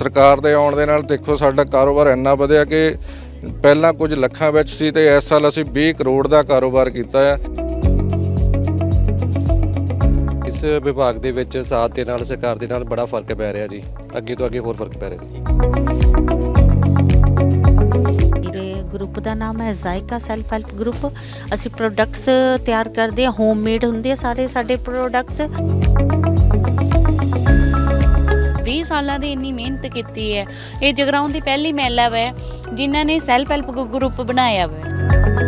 ਸਰਕਾਰ ਦੇ ਆਉਣ ਦੇ ਨਾਲ ਦੇਖੋ ਸਾਡਾ ਕਾਰੋਬਾਰ ਇੰਨਾ ਵਧਿਆ ਕਿ ਪਹਿਲਾਂ ਕੁਝ ਲੱਖਾਂ ਵਿੱਚ ਸੀ ਤੇ ਇਸ ਸਾਲ ਅਸੀਂ 20 ਕਰੋੜ ਦਾ ਕਾਰੋਬਾਰ ਕੀਤਾ ਹੈ। ਇਸ ਵਿਭਾਗ ਦੇ ਵਿੱਚ ਸਾਥ ਦੇ ਨਾਲ ਸਰਕਾਰ ਦੇ ਨਾਲ ਬੜਾ ਫ਼ਰਕ ਪੈ ਰਿਹਾ ਜੀ। ਅੱਗੇ ਤੋਂ ਅੱਗੇ ਹੋਰ ਫ਼ਰਕ ਪੈ ਰਿਹਾ ਜੀ। ਮੇਰੇ ਗਰੁੱਪ ਦਾ ਨਾਮ ਹੈ ਜ਼ਾਇਕਾ ਸੈਲਫ ਹੈਲਪ ਗਰੁੱਪ ਅਸੀਂ ਪ੍ਰੋਡਕਟਸ ਤਿਆਰ ਕਰਦੇ ਹਾਂ ਹੋਮਮੇਡ ਹੁੰਦੇ ਆ ਸਾਰੇ ਸਾਡੇ ਪ੍ਰੋਡਕਟਸ 20 ਸਾਲਾਂ ਦੀ ਇੰਨੀ ਮਿਹਨਤ ਕੀਤੀ ਹੈ। ਇਹ ਜਗਰਾਉਂ ਦੀ ਪਹਿਲੀ ਮਹਿਲਾ ਹੈ ਜਿਨ੍ਹਾਂ ਨੇ ਸੈਲਫ ਹੈਲਪ ਗਰੁੱਪ ਬਣਾਇਆ ਹੈ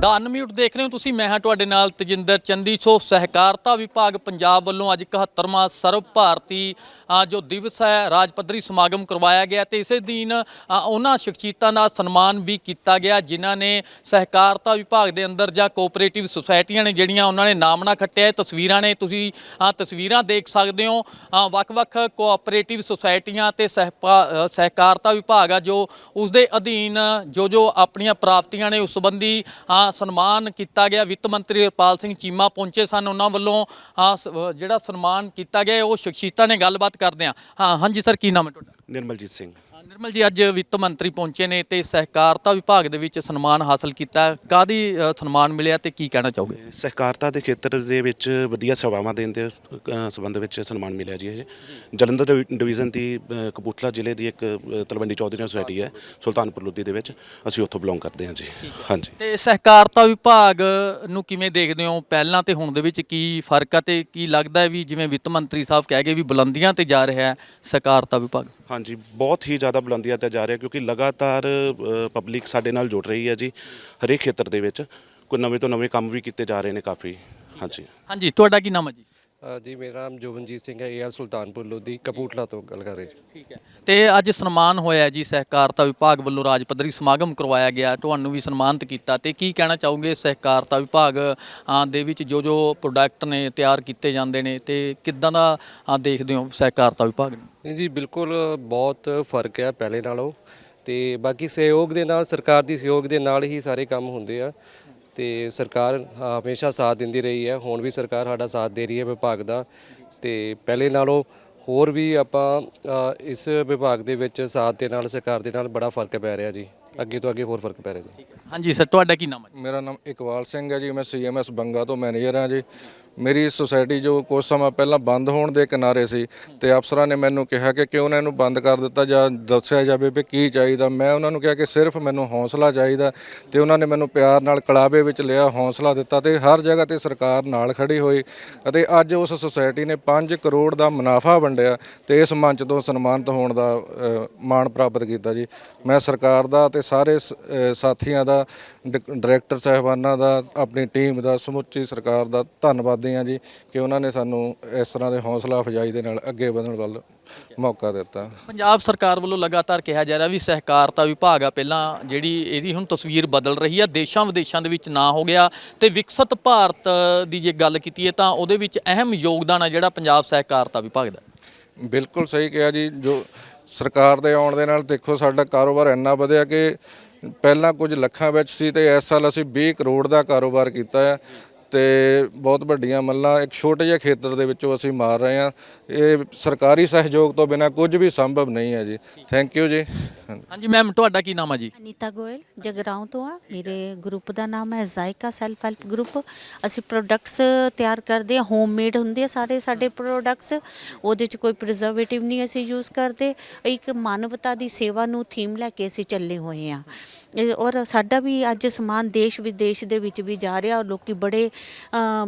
ਦਾ ਅਨਮਿਊਟ ਦੇਖ ਰਹੇ ਹੋ ਤੁਸੀਂ। ਮੈਂ ਹਾਂ ਤੁਹਾਡੇ ਨਾਲ ਤਜਿੰਦਰ ਚੰਦੀ। ਸੋ ਸਹਿਕਾਰਤਾ ਵਿਭਾਗ ਪੰਜਾਬ ਵੱਲੋਂ ਅੱਜ 71ਵਾਂ ਸਰਵ ਭਾਰਤੀ ਜੋ ਦਿਵਸ ਹੈ ਰਾਜ ਪੱਧਰੀ ਸਮਾਗਮ ਕਰਵਾਇਆ ਗਿਆ ਤੇ ਇਸੇ ਦਿਨ ਉਹਨਾਂ ਸ਼ਖਸੀਅਤਾਂ ਦਾ ਸਨਮਾਨ ਵੀ ਕੀਤਾ ਗਿਆ, ਜਿਨ੍ਹਾਂ ਨੇ ਸਹਿਕਾਰਤਾ ਵਿਭਾਗ ਦੇ ਅੰਦਰ ਜਾਂ ਕੋਆਪਰੇਟਿਵ ਸੁਸਾਇਟੀਆਂ ਨੇ ਜਿਹੜੀਆਂ ਉਹਨਾਂ ਨੇ ਨਾਮਣਾ ਖੱਟਿਆ ਤਸਵੀਰਾਂ ਨੇ। ਤੁਸੀਂ ਤਸਵੀਰਾਂ ਦੇਖ ਸਕਦੇ ਹੋ। ਵੱਖ-ਵੱਖ ਕੋਆਪਰੇਟਿਵ ਸੁਸਾਇਟੀਆਂ ਤੇ ਸਹਿਪਾ- ਸਹਿਕਾਰਤਾ ਵਿਭਾਗ ਆ ਜੋ ਉਸ ਦੇ ਅਧੀਨ ਜੋ ਜੋ ਆਪਣੀਆਂ ਪ੍ਰਾਪਤੀਆਂ ਨੇ ਉਸ ਸੰਬੰਧੀ ਸਨਮਾਨ ਕੀਤਾ ਗਿਆ। ਵਿੱਤ ਮੰਤਰੀ ਹਰਪਾਲ ਸਿੰਘ ਚੀਮਾ ਪਹੁੰਚੇ ਸਨ। ਉਹਨਾਂ ਵੱਲੋਂ ਸ- ਜਿਹੜਾ ਸਨਮਾਨ ਕੀਤਾ ਗਿਆ, ਉਹ ਸ਼ਖਸੀਅਤਾਂ ਨੇ ਗੱਲਬਾਤ ਕਰਦੇ ਆ ਹਾਂ, ਹਾਂਜੀ, ਸਰ, ਕੀ ਨਾਮ ਹੈ ਤੁਹਾਡਾ? ਨਿਰਮਲਜੀਤ ਸਿੰਘ। ਨਿਰਮਲ ਜੀ ਅੱਜ ਵਿੱਤ ਮੰਤਰੀ ਪਹੁੰਚੇ ਨੇ ਤੇ ਸਹਿਕਾਰਤਾ ਵਿਭਾਗ ਦੇ ਵਿੱਚ ਸਨਮਾਨ ਹਾਸਲ ਕੀਤਾ ਕਾਦੀ ਸਨਮਾਨ ਮਿਲਿਆ ਤੇ ਕੀ ਕਹਿਣਾ ਚਾਹੋਗੇ? ਸਹਿਕਾਰਤਾ ਦੇ ਖੇਤਰ ਦੇ ਵਿੱਚ ਵਧੀਆ ਸੇਵਾਵਾਂ ਦੇਣ ਦੇ ਅ, ਸੰਬੰਧ ਵਿੱਚ ਸਨਮਾਨ ਮਿਲਿਆ ਜੀ ਇਹ। ਜਲੰਧਰ ਡਿਵੀ- ਡਿਵੀਜ਼ਨ ਦੀ ਅ, ਕਪੂਰਥਲਾ ਜ਼ਿਲ੍ਹੇ ਦੀ ਇੱਕ ਅ, ਤਲਵੰਡੀ ਚੌਧਰੀ ਸੁਸਾਇਟੀ ਹੈ ਸੁਲਤਾਨਪੁਰ ਲੋਧੀ ਦੇ ਵਿੱਚ। ਅਸੀਂ ਉੱਥੋਂ ਬਿਲੋਂਗ ਕਰਦੇ ਹਾਂ ਜੀ। ਹਾਂਜੀ। ਤੇ ਸਹਿਕਾਰਤਾ ਵਿਭਾਗ ਨੂੰ ਕਿਵੇਂ ਦੇਖਦੇ ਹੋ? ਪਹਿਲਾਂ ਤੇ ਹੁਣ ਦੇ ਵਿੱਚ ਕੀ ਫ਼ਰਕ ਆ ਤੇ ਕੀ ਲੱਗਦਾ ਹੈ ਵੀ ਜਿਵੇਂ ਵਿੱਤ ਮੰਤਰੀ ਸਾਹਿਬ ਕਹਿ ਗਏ ਵੀ ਬੁਲੰਦੀਆਂ ਤੇ ਜਾ ਰਿਹਾ ਹੈ ਸਹਿਕਾਰਤਾ ਵਿਭਾਗ? ਹਾਂਜੀ ਬਹੁਤ ਹੀ ਜ਼ਿਆਦਾ ਬੁਲੰਦੀਆਂ ਤੇ ਜਾ ਰਿਹਾ ਕਿਉਂਕਿ ਲਗਾਤਾਰ ਪਬਲਿਕ ਸਾਡੇ ਨਾਲ ਜੁੜ ਰਹੀ ਹੈ ਜੀ, ਹਰੇਕ ਖੇਤਰ ਦੇ ਵਿੱਚ। ਕੋਈ ਨਵੇਂ ਤੋਂ ਨਵੇਂ ਕੰਮ ਵੀ ਕੀਤੇ ਜਾ ਰਹੇ ਨੇ ਕਾਫੀ। ਹਾਂਜੀ। ਹਾਂਜੀ, ਤੁਹਾਡਾ ਕੀ ਨਾਮ ਹੈ ਜੀ? ਜੀ ਮੇਰਾ ਨਾਮ ਜੋਬਨਜੀਤ ਸਿੰਘ ਹੈ ਏਆਰ ਸੁਲਤਾਨਪੁਰ ਲੋਧੀ ਕਪੂਰਥਲਾ ਤੋਂ ਗੱਲ ਕਰ ਰਹੇ ਜੀ। ਠੀਕ ਹੈ। ਤੇ ਅੱਜ ਸਨਮਾਨ ਹੋਇਆ ਜੀ ਸਹਿਕਾਰਤਾ ਵਿਭਾਗ ਵੱਲੋਂ ਰਾਜ ਪੱਧਰੀ ਸਮਾਗਮ ਕਰਵਾਇਆ ਗਿਆ ਤੁਹਾਨੂੰ ਵੀ ਸਨਮਾਨਿਤ ਕੀਤਾ। ਤੇ ਕੀ ਕਹਿਣਾ ਚਾਹੋਗੇ ਸਹਿਕਾਰਤਾ ਵਿਭਾਗ ਅ, ਦੇ ਵਿੱਚ ਜੋ ਜੋ ਪ੍ਰੋਡਕਟ ਨੇ ਤਿਆਰ ਕੀਤੇ ਜਾਂਦੇ ਨੇ ਤੇ ਕਿੱਦਾਂ ਦਾ ਅ, ਦੇਖਦੇ ਹੋ ਸਹਿਕਾਰਤਾ ਵਿਭਾਗ ਨੂੰ? ਨਹੀਂ ਜੀ ਬਿਲਕੁਲ ਬਹੁਤ ਫ਼ਰਕ ਹੈ ਪਹਿਲੇ ਨਾਲੋਂ। ਤੇ ਬਾਕੀ ਸਹਿਯੋਗ ਦੇ ਨਾਲ ਸਰਕਾਰ ਦੀ ਸਹਿਯੋਗ ਦੇ ਨਾਲ ਹੀ ਸਾਰੇ ਕੰਮ ਹੁੰਦੇ ਆ। ਤੇ ਸਰਕਾਰ ਹਮੇਸ਼ਾ ਸਾਥ ਦਿੰਦੀ ਰਹੀ ਹੈ। ਹੁਣ ਵੀ ਸਰਕਾਰ ਸਾਡਾ ਸਾਥ ਦੇ ਰਹੀ ਹੈ ਵਿਭਾਗ ਦਾ। ਤੇ ਪਹਿਲੇ ਨਾਲੋਂ ਹੋਰ ਵੀ ਆਪਾਂ ਅ, ਇਸ ਵਿਭਾਗ ਦੇ ਵਿੱਚ ਸਾਥ ਦੇ ਨਾਲ ਸਰਕਾਰ ਦੇ ਨਾਲ ਬੜਾ ਫ਼ਰਕ ਪੈ ਰਿਹਾ ਜੀ। ਅੱਗੇ ਤੋਂ ਅੱਗੇ ਹੋਰ ਫ਼ਰਕ ਪੈ ਰਿਹਾ ਜੀ। ਹਾਂਜੀ ਸਰ ਤੁਹਾਡਾ ਕੀ ਨਾਮ ਹੈ? ਮੇਰਾ ਨਾਮ ਇਕਬਾਲ ਸਿੰਘ ਹੈ ਜੀ। ਮੈਂ ਸੀਐਮਐਸ ਬੰਗਾ ਤੋਂ ਮੈਨੇਜਰ ਹਾਂ ਜੀ। ਮੇਰੀ ਸੁਸਾਇਟੀ ਜੋ ਕੁਝ ਸਮਾਂ ਪਹਿਲਾਂ ਬੰਦ ਹੋਣ ਦੇ ਕਿਨਾਰੇ ਸੀ ਤੇ ਅਫਸਰਾਂ ਨੇ ਮੈਨੂੰ ਕਿਹਾ ਕਿ ਕਿਉਂ ਨਾ ਇਹਨੂੰ ਬੰਦ ਕਰ ਦਿੱਤਾ ਜਾਂ ਦੱਸਿਆ ਜਾਵੇ ਵੀ ਕੀ ਚਾਹੀਦਾ। ਮੈਂ ਉਹਨਾਂ ਨੂੰ ਕਿਹਾ ਕਿ ਸਿਰਫ ਮੈਨੂੰ ਹੌਸਲਾ ਚਾਹੀਦਾ ਤੇ ਉਹਨਾਂ ਨੇ ਮੈਨੂੰ ਪਿਆਰ ਨਾਲ ਕਲਾਵੇ ਵਿੱਚ ਲਿਆ, ਹੌਸਲਾ ਦਿੱਤਾ ਤੇ ਹਰ ਜਗ੍ਹਾ ਤੇ ਸਰਕਾਰ ਨਾਲ ਖੜੀ ਹੋਈ ਅਤੇ ਅੱਜ ਉਸ ਸੁਸਾਇਟੀ ਨੇ 5 ਕਰੋੜ ਦਾ ਮੁਨਾਫਾ ਵੰਡਿਆ ਤੇ ਇਸ ਮੰਚ ਤੋਂ ਸਨਮਾਨਿਤ ਹੋਣ ਦਾ ਮਾਣ ਪ੍ਰਾਪਤ ਕੀਤਾ ਜੀ। ਮੈਂ ਸਰਕਾਰ ਦਾ ਤੇ ਸਾਰੇ ਸਾਥੀਆਂ ਦਾ ਡ- ਡਾਇਰੈਕਟਰ ਸਾਹਿਬਾਨਾਂ ਦਾ, ਆਪਣੀ ਟੀਮ ਦਾ, ਸਮੁੱਚੀ ਸਰਕਾਰ ਦਾ ਧੰਨਵਾਦ ਹਾਂ ਜੀ ਕਿ ਉਹਨਾਂ ਨੇ ਸਾਨੂੰ ਇਸ ਤਰ੍ਹਾਂ ਦੇ ਹੌਸਲਾ ਅਫਜਾਈ ਦੇ ਨਾਲ ਅੱਗੇ ਵਧਣ ਵੱਲ ਮੌਕਾ ਦਿੱਤਾ। ਪੰਜਾਬ ਸਰਕਾਰ ਵੱਲੋਂ ਲਗਾਤਾਰ ਕਿਹਾ ਜਾ ਰਿਹਾ ਵੀ ਸਹਿਕਾਰਤਾ ਵਿਭਾਗ ਆ ਪਹਿਲਾਂ ਜਿਹੜੀ ਇਹਦੀ ਹੁਣ ਤਸਵੀਰ ਬਦਲ ਰਹੀ ਆ ਦੇਸ਼ਾਂ ਵਿਦੇਸ਼ਾਂ ਦੇ ਵਿੱਚ ਨਾ ਹੋ ਗਿਆ ਤੇ ਵਿਕਸਿਤ ਭਾਰਤ ਦੀ ਜੇ ਗੱਲ ਕੀਤੀ ਹੈ ਤਾਂ ਉਹਦੇ ਵਿੱਚ ਅਹਿਮ ਯੋਗਦਾਨ ਆ ਜਿਹੜਾ ਪੰਜਾਬ ਸਹਿਕਾਰਤਾ ਵਿਭਾਗ ਦਾ। ਬਿਲਕੁਲ ਸਹੀ ਕਿਹਾ ਜੀ ਜੋ ਸਰਕਾਰ ਦੇ ਆਉਣ ਦੇ ਨਾਲ ਦੇਖੋ ਸਾਡਾ ਕਾਰੋਬਾਰ ਇੰਨਾ ਵਧਿਆ ਕਿ ਪਹਿਲਾਂ ਕੁਝ ਲੱਖਾਂ ਵਿੱਚ ਸੀ ਤੇ ਇਸ ਸਾਲ ਅਸੀਂ 20 ਕਰੋੜ ਦਾ ਕਾਰੋਬਾਰ ਕੀਤਾ ਹੈ। ਤੇ ਬਹੁਤ ਵੱਡੀਆਂ ਮੱਲਾਂ ਇੱਕ ਛੋਟੇ ਜਿਹੇ ਖੇਤਰ ਦੇ ਵਿੱਚੋਂ ਅਸੀਂ ਮਾਰ ਰਹੇ ਹਾਂ। ਇਹ ਸਰਕਾਰੀ ਸਹਿਯੋਗ ਤੋਂ ਬਿਨਾ ਕੁਝ ਵੀ ਸੰਭਵ ਨਹੀਂ ਹੈ ਜੀ। ਥੈਂਕ ਯੂ ਜੀ। ਹਾਂਜੀ ਮੈਮ ਤੁਹਾਡਾ ਕੀ ਨਾਮ ਆ ਜੀ? ਅਨੀਤਾ ਗੋਇਲ ਜਗਰਾਉਂ ਤੋਂ ਆ। ਮੇਰੇ ਗਰੁੱਪ ਦਾ ਨਾਮ ਹੈ ਜ਼ਾਇਕਾ ਸੈਲਫ ਹੈਲਪ ਗਰੁੱਪ ਅਸੀਂ ਪ੍ਰੋਡਕਟਸ ਤਿਆਰ ਕਰਦੇ ਹਾਂ ਹੋਮਮੇਡ ਹੁੰਦੇ ਆ ਸਾਰੇ ਸਾਡੇ ਪ੍ਰੋਡਕਟਸ ਉਹਦੇ ਚ ਕੋਈ ਪ੍ਰੀਜ਼ਰਵੇਟਿਵ ਨਹੀਂ ਅਸੀਂ ਯੂਜ਼ ਕਰਦੇ। ਇੱਕ ਮਾਨਵਤਾ ਦੀ ਸੇਵਾ ਨੂੰ ਥੀਮ ਲੈ ਕੇ ਅਸੀਂ ਚੱਲੇ ਹੋਏ ਆ ਔਰ ਸਾਡਾ ਵੀ ਅੱਜ ਸਮਾਨ ਦੇਸ਼ ਵਿਦੇਸ਼ ਦੇ ਵਿੱਚ ਵੀ ਜਾ ਰਿਹਾ ਔਰ ਲੋਕੀ ਬੜੇ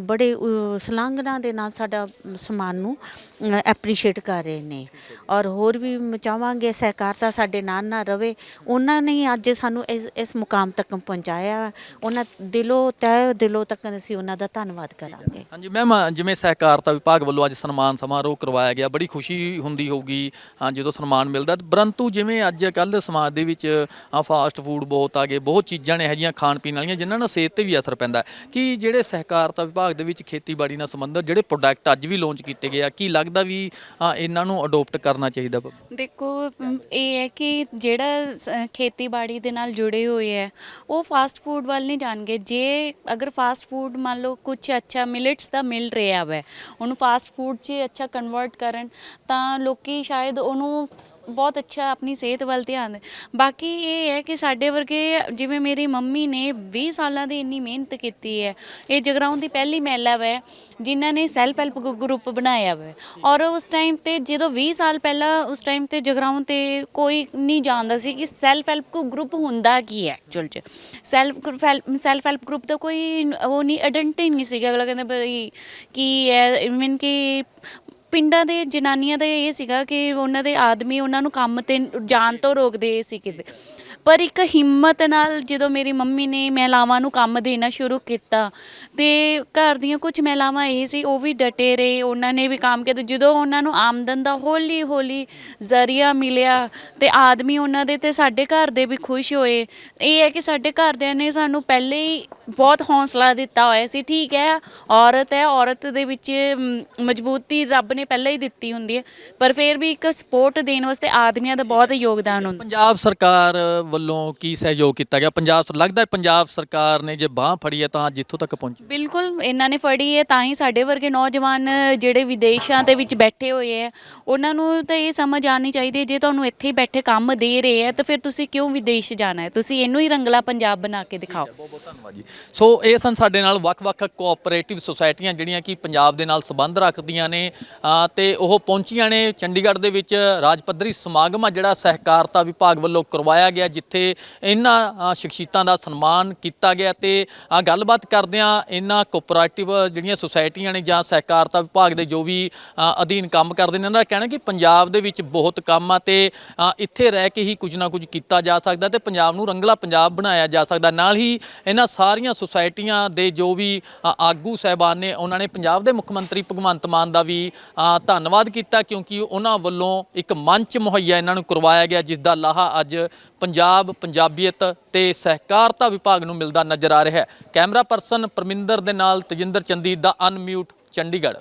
ਬੜੇ ਅ, ਸ਼ਲਾਘਨਾ ਦੇ ਨਾਲ ਸਾਡਾ ਸਮਾਨ ਨੂੰ ਐਪਰੀਸ਼ੀਏਟ ਕਰ ਰਹੇ ਨੇ। ਔਰ ਹੋਰ ਵੀ ਮ- ਚਾਹਾਂਗੇ ਸਹਿਕਾਰਤਾ ਸਾਡੇ ਨਾਲ ਨਾ ਰਵੇ। ਉਹਨਾਂ ਨੇ ਹੀ ਅੱਜ ਸਾਨੂੰ ਇਸ ਇਸ ਮੁਕਾਮ ਤੱਕ ਪਹੁੰਚਾਇਆ। ਉਹਨਾਂ ਦਿਲੋਂ ਤਹਿ ਦਿਲੋਂ ਤੱਕ ਅਸੀਂ ਉਹਨਾਂ ਦਾ ਧੰਨਵਾਦ ਕਰਾਂਗੇ। ਹਾਂਜੀ ਮੈਮ ਜਿਵੇਂ ਸਹਿਕਾਰਤਾ ਵਿਭਾਗ ਵੱਲੋਂ ਅੱਜ ਸਨਮਾਨ ਸਮਾਰੋਹ ਕਰਵਾਇਆ ਗਿਆ ਬੜੀ ਖੁਸ਼ੀ ਹੁੰਦੀ ਹੋਊਗੀ ਹਾਂ, ਜਦੋਂ ਸਨਮਾਨ ਮਿਲਦਾ। ਪਰੰਤੂ ਜਿਵੇਂ ਅੱਜ ਕੱਲ ਸਮਾਜ ਦੇ ਵਿੱਚ ਫਾਸਟ ਫੂਡ ਬਹੁਤ ਆ ਗਏ ਬਹੁਤ ਚੀਜ਼ਾਂ ਨੇ ਇਹੋ ਜਿਹੀਆਂ ਖਾਣ ਪੀਣ ਵਾਲੀਆਂ ਜਿਨ੍ਹਾਂ ਨਾਲ ਸਿਹਤ ਤੇ ਵੀ ਅਸਰ ਪੈਂਦਾ ਕਿ ਜਿਹੜੇ ਸਹਿਕਾਰਤਾ ਵਿਭਾਗ ਦੇ ਵਿੱਚ ਖੇਤੀਬਾੜੀ ਨਾਲ ਸੰਬੰਧਿਤ ਜਿਹੜੇ ਪ੍ਰੋਡਕਟ ਅੱਜ ਵੀ ਲਾਂਚ ਕੀਤੇ ਗਏ ਆ ਕੀ ਲੱਗਦਾ ਵੀ ਅ, ਇਹਨਾਂ ਨੂੰ ਅਡਾਪਟ ਕਰਨਾ ਚਾਹੀਦਾ ਵਾ? ਦੇਖੋ ਅਮ, ਇਹ ਹੈ ਕਿ ਜਿਹੜਾ ਸ- ਖੇਤੀਬਾੜੀ ਦੇ ਨਾਲ ਜੁੜੇ ਹੋਏ ਹੈ ਉਹ ਫਾਸਟ ਫੂਡ ਵੱਲ ਨਹੀਂ ਜਾਣਗੇ ਜੇ ਅਗਰ ਫਾਸਟ ਫੂਡ ਮੰਨ ਲਓ ਕੁਝ ਅੱਛਾ ਮਿਲਟਸ ਦਾ ਮਿਲ ਰਿਹਾ ਵੈ ਉਹਨੂੰ ਫਾਸਟ ਫੂਡ 'ਚ ਅੱਛਾ ਕਨਵਰਟ ਕਰਨ ਤਾਂ ਲੋਕੀ ਸ਼ਾਇਦ ਉਹਨੂੰ ਬਹੁਤ ਅੱਛਾ ਆਪਣੀ ਸਿਹਤ ਵੱਲ ਧਿਆਨ ਦੇ। ਬਾਕੀ ਇਹ ਹੈ ਕਿ ਸਾਡੇ ਵਰਗੇ, ਜਿਵੇਂ ਮੇਰੀ ਮੰਮੀ ਨੇ 20 ਸਾਲਾਂ ਦੀ ਇੰਨੀ ਮਿਹਨਤ ਕੀਤੀ ਹੈ, ਇਹ ਜਗਰਾਉਂ ਦੀ ਪਹਿਲੀ ਮਹਿਲਾ ਵੈ, ਜਿਨ੍ਹਾਂ ਨੇ ਸੈਲਫ ਹੈਲਪ ਗਰੁੱਪ ਬਣਾਇਆ ਵੈ। ਔਰ ਉਸ ਟਾਈਮ ਤੇ ਜਦੋਂ 20 ਸਾਲ ਪਹਿਲਾਂ ਉਸ ਟਾਈਮ ਤੇ ਜਗਰਾਉਂ ਤੇ ਕੋਈ ਨਹੀਂ ਜਾਣਦਾ ਸੀ ਕਿ ਸੈਲਫ ਹੈਲਪ ਗਰੁੱਪ ਹੁੰਦਾ ਕੀ ਹੈ ਐਕਚੁਅਲ ਚ। ਸੈਲਫ ਸੈਲਫ ਹੈਲਪ ਗਰੁੱਪ ਦਾ ਕੋਈ ਉਹ ਨਹੀਂ ਆਇਡੈਂਟੀ ਨਹੀਂ ਸੀਗਾ। ਅਗਲਾ ਕਹਿੰਦਾ ਬਈ ਕੀ ਹੈ, ਇਵਨ ਕਿ ਪਿੰਡਾਂ ਦੇ ਜਨਾਨੀਆਂ ਦਾ ਇਹ ਸੀਗਾ ਕਿ ਉਹਨਾਂ ਦੇ ਆਦਮੀ ਉਹਨਾਂ ਨੂੰ ਕੰਮ ਤੇ ਜਾਣ ਤੋਂ ਰੋਕਦੇ ਸੀ ਕਿਤੇ। ਪਰ ਇੱਕ ਹਿੰਮਤ ਨਾਲ ਜਦੋਂ ਮੇਰੀ ਮੰਮੀ ਨੇ ਮਹਿਲਾਵਾਂ ਨੂੰ ਕੰਮ ਦੇਣਾ ਸ਼ੁਰੂ ਕੀਤਾ, ਤੇ ਘਰ ਦੀਆਂ ਕੁਝ ਮਹਿਲਾਵਾਂ ਇਹ ਸੀ, ਉਹ ਵੀ ਡਟੇ ਰਹੇ, ਉਹਨਾਂ ਨੇ ਵੀ ਕੰਮ ਕੀਤਾ। ਜਦੋਂ ਉਹਨਾਂ ਨੂੰ ਆਮਦਨ ਦਾ ਹੌਲੀ ਹੌਲੀ ਜ਼ਰੀਆ ਮਿਲਿਆ ਤੇ ਆਦਮੀ ਉਹਨਾਂ ਦੇ ਤੇ ਸਾਡੇ ਘਰ ਦੇ ਵੀ ਖੁਸ਼ ਹੋਏ, ਇਹ ਹੈ ਕਿ ਸਾਡੇ ਘਰਦਿਆਂ ਨੇ ਸਾਨੂੰ ਪਹਿਲੇ ਹੀ ਬਹੁਤ ਹੌਸਲਾ ਦਿੱਤਾ ਹੋਇਆ ਸੀ ਠੀਕ ਹੈ ਔਰਤ ਹੈ ਔਰਤ ਦੇ ਵਿੱਚ ਮ, ਮਜ਼ਬੂਤੀ ਰੱਬ ਨੇ ਪਹਿਲਾਂ ਹੀ ਦਿੱਤੀ ਹੁੰਦੀ ਹੈ ਪਰ ਫਿਰ ਵੀ ਇੱਕ ਸਪੋਰਟ ਦੇਣ ਵਾਸਤੇ ਆਦਮੀਆਂ ਦਾ ਬਹੁਤ ਯੋਗਦਾਨ ਹੁੰਦਾ। ਪੰਜਾਬ ਸਰਕਾਰ ਵੱਲੋਂ ਕੀ ਸਹਿਯੋਗ ਕੀਤਾ ਗਿਆ? ਪੰਜਾਬ ਸਰ- ਲੱਗਦਾ ਹੈ ਪੰਜਾਬ ਸਰਕਾਰ ਨੇ ਜੇ ਬਾਹ ਫੜੀ ਹੈ ਤਾਂ ਅੱਜ ਇੱਥੋਂ ਤੱਕ ਪਹੁੰਚੀ। ਬਿਲਕੁਲ ਇਹਨਾਂ ਨੇ ਫੜੀ ਹੈ ਤਾਂ ਹੀ ਸਾਡੇ ਵਰਗੇ ਨੌਜਵਾਨ ਜਿਹੜੇ ਵਿਦੇਸ਼ਾਂ ਦੇ ਵਿੱਚ ਬੈਠੇ ਹੋਏ ਹੈ ਉਹਨਾਂ ਨੂੰ ਤਾਂ ਇਹ ਸਮਝ ਆਣੀ ਚਾਹੀਦੀ ਹੈ ਜੇ ਤੁਹਾਨੂੰ ਇੱਥੇ ਹੀ ਬੈਠੇ ਕੰਮ ਦੇ ਰਹੇ ਹੈ ਤਾਂ ਫਿਰ ਤੁਸੀਂ ਕਿਉਂ ਵਿਦੇਸ਼ ਜਾਣਾ ਹੈ? ਤੁਸੀਂ ਇਹਨੂੰ ਹੀ ਰੰਗਲਾ ਪੰਜਾਬ ਬਣਾ ਕੇ ਦਿਖਾਓ। ਬਹੁਤ ਬਹੁਤ ਧੰਨਵਾਦ ਜੀ। ਸੋ ਇਹ ਸਨ ਸਾਡੇ ਨਾਲ ਵੱਖ-ਵੱਖ ਕੋਆਪਰੇਟਿਵ ਸੁਸਾਇਟੀਆਂ ਜਿਹੜੀਆਂ ਕਿ ਪੰਜਾਬ ਦੇ ਨਾਲ ਸੰਬੰਧ ਰੱਖਦੀਆਂ ਨੇ ਅ, ਤੇ ਉਹ ਪਹੁੰਚੀਆਂ ਨੇ ਚੰਡੀਗੜ੍ਹ ਦੇ ਵਿੱਚ ਰਾਜ ਪੱਧਰੀ ਸਮਾਗਮ ਆ ਜਿਹੜਾ ਸਹਿਕਾਰਤਾ ਵਿਭਾਗ ਵੱਲੋਂ ਕਰਵਾਇਆ ਗਿਆ ਜਿੱਥੇ ਇਹਨਾਂ ਸ਼ਖਸੀਅਤਾਂ ਦਾ ਸਨਮਾਨ ਕੀਤਾ ਗਿਆ ਤੇ ਗੱਲਬਾਤ ਕਰਦਿਆਂ ਇਹਨਾਂ ਕੋਆਪਰੇਟਿਵ ਜਿਹੜੀਆਂ ਸੁਸਾਇਟੀਆਂ ਨੇ ਜਾਂ ਸਹਿਕਾਰਤਾ ਵਿਭਾਗ ਦੇ ਜੋ ਵੀ ਅਧੀਨ ਕੰਮ ਕਰਦੇ ਨੇ ਉਹਨਾਂ ਦਾ ਕਹਿਣਾ ਕਿ ਪੰਜਾਬ ਦੇ ਵਿੱਚ ਬਹੁਤ ਕੰਮ ਆ ਤੇ ਇੱਥੇ ਰਹਿ ਕੇ ਹੀ ਕੁਝ ਨਾ ਕੁਝ ਕੀਤਾ ਜਾ ਸਕਦਾ ਤੇ ਪੰਜਾਬ ਨੂੰ ਰੰਗਲਾ ਪੰਜਾਬ ਬਣਾਇਆ ਜਾ ਸਕਦਾ। ਨਾਲ ਹੀ ਇਹਨਾਂ ਸਾਰੀਆਂ ਸੁਸਾਇਟੀਆਂ ਦੇ ਜੋ ਵੀ ਆਗੂ ਸਹਿਬਾਨ ਨੇ, ਉਹਨਾਂ ਨੇ ਪੰਜਾਬ ਦੇ ਮੁੱਖ ਮੰਤਰੀ ਭਗਵੰਤ ਮਾਨ ਦਾ ਵੀ ਧੰਨਵਾਦ ਕੀਤਾ ਕਿਉਂਕਿ ਉਹਨਾਂ ਵੱਲੋਂ ਇੱਕ ਮੰਚ ਮੁਹੱਈਆ ਇਹਨਾਂ ਨੂੰ ਕਰਵਾਇਆ ਗਿਆ, ਜਿਸ ਦਾ ਲਾਹਾ ਅੱਜ ਪੰਜਾਬ ਪੰਜਾਬੀਅਤ ਤੇ ਸਹਿਕਾਰਤਾ ਵਿਭਾਗ ਨੂੰ ਮਿਲਦਾ ਨਜ਼ਰ ਆ ਰਿਹਾ ਹੈ। ਕੈਮਰਾ ਪਰਸਨ ਪਰਮਿੰਦਰ ਦੇ ਨਾਲ ਤਜਿੰਦਰ ਚੰਦੀ ਦਾ ਅਨਮਿਊਟ ਚੰਡੀਗੜ੍ਹ।